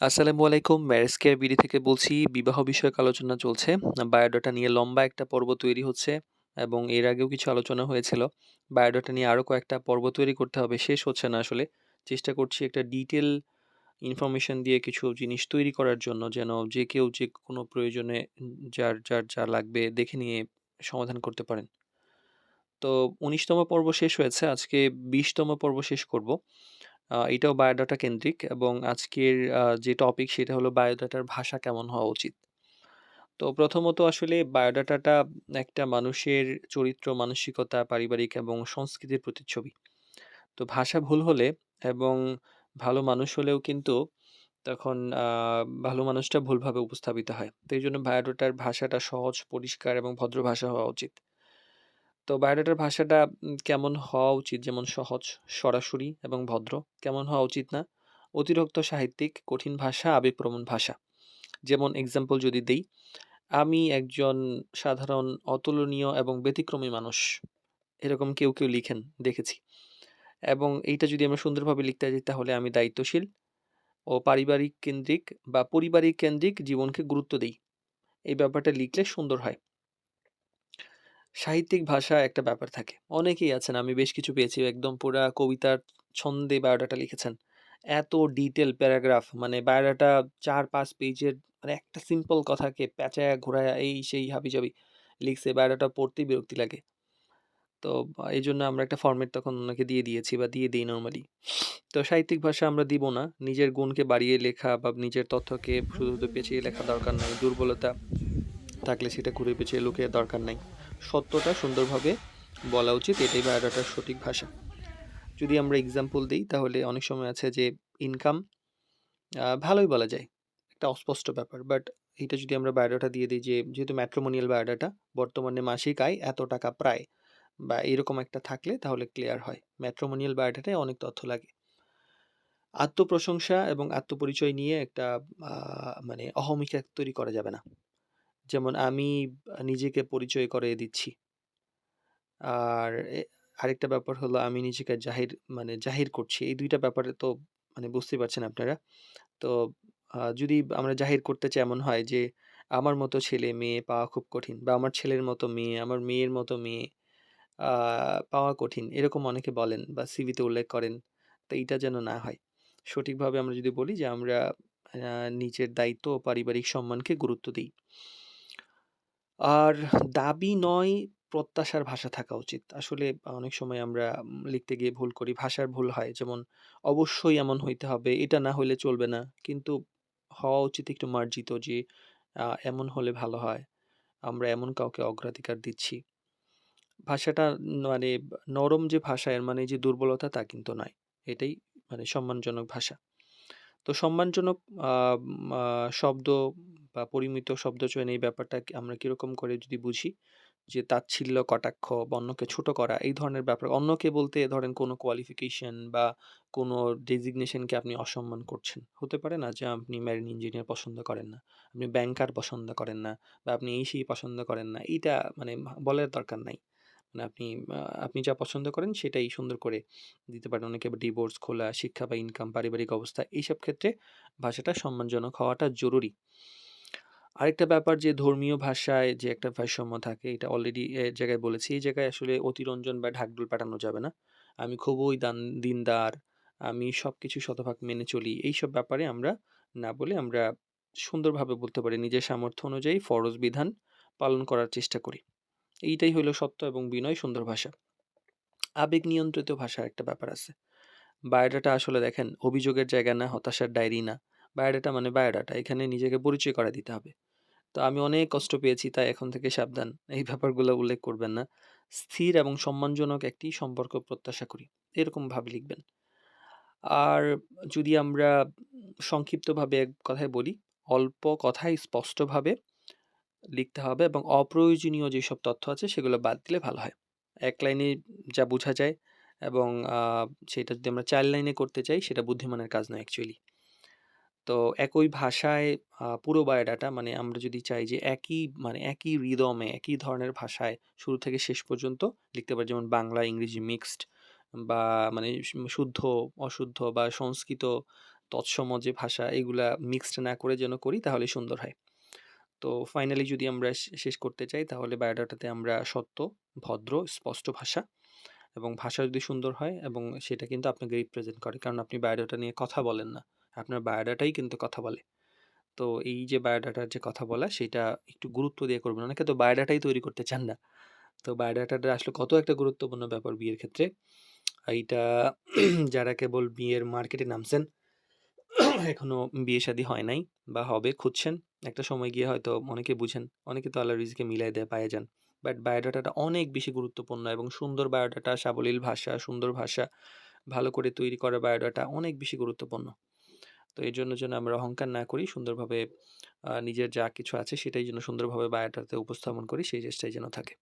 আসসালামু আলাইকুম। Marriage care BD থেকে বলছি। বিবাহ বিষয়ক আলোচনা চলছে। বায়োডাটা নিয়ে লম্বা একটা পর্ব তৈরি হচ্ছে এবং এর আগেও কিছু আলোচনা হয়েছিল। বায়োডাটা নিয়ে আরও কয়েকটা পর্ব তৈরি করতে হবে। শেষ হচ্ছে না আসলে। চেষ্টা করছি একটা ডিটেল ইনফরমেশন দিয়ে কিছু জিনিস তৈরি করার জন্য যেন যে কেউ যে কোনো প্রয়োজনে যার, যার যা লাগবে দেখে নিয়ে সমাধান করতে পারেন। তো ১৯ তম পর্ব শেষ হয়েছে। আজকে বিশতম পর্ব শেষ করব। এটাও বায়োডাটা কেন্দ্রিক এবং আজকের যে টপিক সেটা হলো বায়োডাটার ভাষা কেমন হওয়া উচিত। তো প্রথমত আসলে বায়োডাটাটা একটা মানুষের চরিত্র, মানসিকতা, পারিবারিক এবং সংস্কৃতির প্রতিচ্ছবি। তো ভাষা ভুল হলে এবং ভালো মানুষ হলেও কিন্তু তখন ভালো মানুষটা ভুলভাবে উপস্থাপিত হয়। তো এই জন্য বায়োডাটার ভাষাটা সহজ, পরিষ্কার এবং ভদ্র ভাষা হওয়া উচিত। তো বায়োডাটার ভাষাটা কেমন হওয়া উচিত? যেমন সহজ, সরাসরি এবং ভদ্র। কেমন হওয়া উচিত না? অতিরিক্ত সাহিত্যিক, কঠিন ভাষা, আবেগপ্রবণ ভাষা। যেমন এক্সাম্পল যদি দেই, আমি একজন সাধারণ, অতুলনীয় এবং ব্যতিক্রমী মানুষ। এরকম কেউ, কেউ লিখেন দেখেছি। এবং এইটা যদি আমরা সুন্দরভাবে লিখতে যাই তাহলে আমি দায়িত্বশীল ও পারিবারিক কেন্দ্রিক বা পরিবারিক কেন্দ্রিক জীবনকে গুরুত্ব দিই এই ব্যাপারটা লিখলে সুন্দর হয়। সাহিত্যিক ভাষা একটা ব্যাপার থাকে। অনেকেই আছেন আমি বেশ কিছু পেয়েছি একদম পুরা কবিতার ছন্দে বায়োডাটা লিখেছেন। এত ডিটেল প্যারাগ্রাফ মানে বায়োডাটা ৪-৫ পেজের মানে একটা সিম্পল কথাকে পেঁচায়া ঘোরায়া এই সেই হাবি হাবিজাবি লিখছে। বায়োডাটা পড়তেই বিরক্তি লাগে। তো এই জন্য আমরা একটা ফরমেট তখন ওনাকে দিয়ে দিয়েছি বা দিয়ে দিই নর্মালি তো সাহিত্যিক ভাষা আমরা দিব না। নিজের গুণকে বাড়িয়ে লেখা বা নিজের তথ্যকে শুধু, শুধু পেঁচিয়ে লেখা দরকার নাই। দুর্বলতা থাকলে সেটা ঘুরে পেঁচিয়ে লুকিয়ে দরকার নাই। সত্যটা সুন্দরভাবে বলা উচিত। এটাই বায়োডাটার সঠিক ভাষা। যদি আমরা এক্সাম্পল দিই, তাহলে অনেক সময় আছে যে ইনকাম ভালোই বলা যায়। একটা অস্পষ্ট ব্যাপার। বাট এটা যদি আমরা বায়োডাটা দিয়ে দিই যে, যেহেতু ম্যাট্রিমোনিয়াল বায়োডাটা, বর্তমানে মাসিক আয় এত টাকা প্রায়, বা এরকম একটা থাকলে তাহলে ক্লিয়ার হয়। ম্যাট্রিমোনিয়াল বায়োডাটায় অনেক তথ্য লাগে। আত্মপ্রশংসা এবং আত্মপরিচয় নিয়ে একটা মানে অহমিকা তৈরি করা যাবে না। যেমন আমি নিজেকে পরিচয় করিয়ে দিচ্ছি। আর আরেকটা ব্যাপার হলো আমি নিজেকে জাহির মানে জাহির করছি। এই দুইটা ব্যাপারে তো মানে বুঝতেই পারছেন আপনারা। তো যদি আমরা জাহির করতে চাই এমন হয় যে আমার মতো ছেলে-মেয়ে পাওয়া খুব কঠিন বা আমার ছেলের মতো মেয়ে, আমার মেয়ের মতো মেয়ে পাওয়া কঠিন। এরকম অনেকে বলেন বা সিভিতে উল্লেখ করেন। তো এইটা যেন না হয়। সঠিকভাবে আমরা যদি বলি যে আমরা নিজের দায়িত্ব ও পারিবারিক সম্মানকে গুরুত্ব দেই। আর দাবি নয় প্রত্যাশার ভাষা থাকা উচিত। আসলে অনেক সময় আমরা লিখতে গিয়ে ভুল করি। ভাষার ভুল হয়। যেমন অবশ্যই এমন হইতে হবে, এটা না হইলে চলবে না। কিন্তু হওয়া উচিত একটু মার্জিত যে এমন হলে ভালো হয়। আমরা এমন কাউকে অগ্রাধিকার দিচ্ছি। ভাষাটা মানে নরম যে ভাষা এর মানে যে দুর্বলতা তা কিন্তু নয়। এটাই মানে সম্মানজনক ভাষা। তো সম্মানজনক শব্দ বা পরিমিত শব্দচয়ন এই ব্যাপারটা আমরা কীরকম করে যদি বুঝি যে তাচ্ছিল্য, কটাক্ষ বা অন্যকে ছোট করা এই ধরনের ব্যাপার। অন্যকে বলতে ধরেন কোনো কোয়ালিফিকেশন বা কোনো ডেজিগনেশনকে আপনি অসম্মান করছেন। হতে পারে না যে আপনি ম্যারিন ইঞ্জিনিয়ার পছন্দ করেন না। আপনি ব্যাংকার পছন্দ করেন না বা আপনি এই সেই পছন্দ করেন না। এইটা মানে বলার দরকার নাই। মানে আপনি আপনি যা পছন্দ করেন সেটাই সুন্দর করে দিতে পারেন। অনেকে ডিভোর্স খোলা, শিক্ষা বা ইনকাম, পারিবারিক অবস্থা এইসব ক্ষেত্রে ভাষাটা সম্মানজনক হওয়াটা জরুরি। আরেকটা ব্যাপার যে ধর্মীয় ভাষায় যে একটা ভারসাম্য থাকে এটা অলরেডি এ জায়গায় বলেছি। এই জায়গায় আসলে অতিরঞ্জন বা ঢাকঢোল পাঠানো যাবে না। আমি খুবই দান দিনদার, আমি সব কিছু শতভাগ মেনে চলি। এইসব ব্যাপারে আমরা না বলে আমরা সুন্দরভাবে বলতে পারি নিজের সামর্থ্য অনুযায়ী ফরজ বিধান পালন করার চেষ্টা করি। এইটাই হইল সত্য এবং বিনয় সুন্দর ভাষা। আবেগ নিয়ন্ত্রিত ভাষার একটা ব্যাপার আছে। বায়োডাটা আসলে দেখেন অভিযোগের জায়গা না, হতাশার ডায়েরি না। বায়োডাটা মানে বায়োডাটা। এখানে নিজেকে পরিচয় করায় দিতে হবে। তো আমি অনেক কষ্ট পেয়েছি তাই এখন থেকে সাবধান। এই ব্যাপারগুলো উল্লেখ করবেন না। স্থির এবং সম্মানজনক একটি সম্পর্ক প্রত্যাশা করি। এরকমভাবে লিখবেন। আর যদি আমরা সংক্ষিপ্তভাবে এক কথায় বলি, অল্প কথায় স্পষ্টভাবে লিখতে হবে এবং অপ্রয়োজনীয় যেসব তথ্য আছে সেগুলো বাদ দিলে ভালো হয়। এক লাইনে যা বোঝা যায় এবং সেটা যদি আমরা ৪ লাইনে করতে চাই সেটা বুদ্ধিমানের কাজ নয় অ্যাকচুয়ালি। তো একই ভাষায় পুরো বায়োডাটা মানে আমরা যদি চাই যে একই মানে একই রিদমে একই ধরনের ভাষায় শুরু থেকে শেষ পর্যন্ত লিখতে পারি যেমন বাংলা, ইংরেজি মিক্সড বা মানে শুদ্ধ, অশুদ্ধ বা সংস্কৃত তৎসম যে ভাষা এগুলা মিক্সড না করে যেন করি তাহলে সুন্দর হয়। তো ফাইনালি যদি আমরা শেষ করতে চাই তাহলে বায়োডাটাতে আমরা সত্য, ভদ্র, স্পষ্ট ভাষা এবং ভাষা যদি সুন্দর হয় এবং সেটা কিন্তু আপনাকে রিপ্রেজেন্ট করে। কারণ আপনি বায়োডাটা নিয়ে কথা বলেন না। আপনার বায়োডাটাই কিন্তু কথা বলে। তো এই যে বায়োডাটার যে কথা বলা সেটা একটু গুরুত্ব দিয়ে করবেন। অনেকে তো বায়োডাটাই তৈরি করতে চান না। তো বায়োডাটাটা আসলে কত একটা গুরুত্বপূর্ণ ব্যাপার বিয়ের ক্ষেত্রে। এইটা যারা কেবল বিয়ের মার্কেটে নামছেন, এখনও বিয়ে-শাদী হয় নাই বা হবে খুঁজছেন। একটা সময় গিয়ে হয়তো অনেকে বুঝেন। অনেকে তো আল্লাহর রিজকে মিলায় দেয়, পায়ে যান। বাট বায়োডাটাটা অনেক বেশি গুরুত্বপূর্ণ এবং সুন্দর বায়োডাটা, সাবলীল ভাষা, সুন্দর ভাষা, ভালো করে তৈরি করা বায়োডাটা অনেক বেশি গুরুত্বপূর্ণ। তো এই জন্য যেন আমরা অহংকার না করি, সুন্দরভাবে নিজের যা কিছু আছে সেটাই যেন সুন্দরভাবে বায়োডাটাতে উপস্থাপন করি সেই চেষ্টাই যেন থাকে।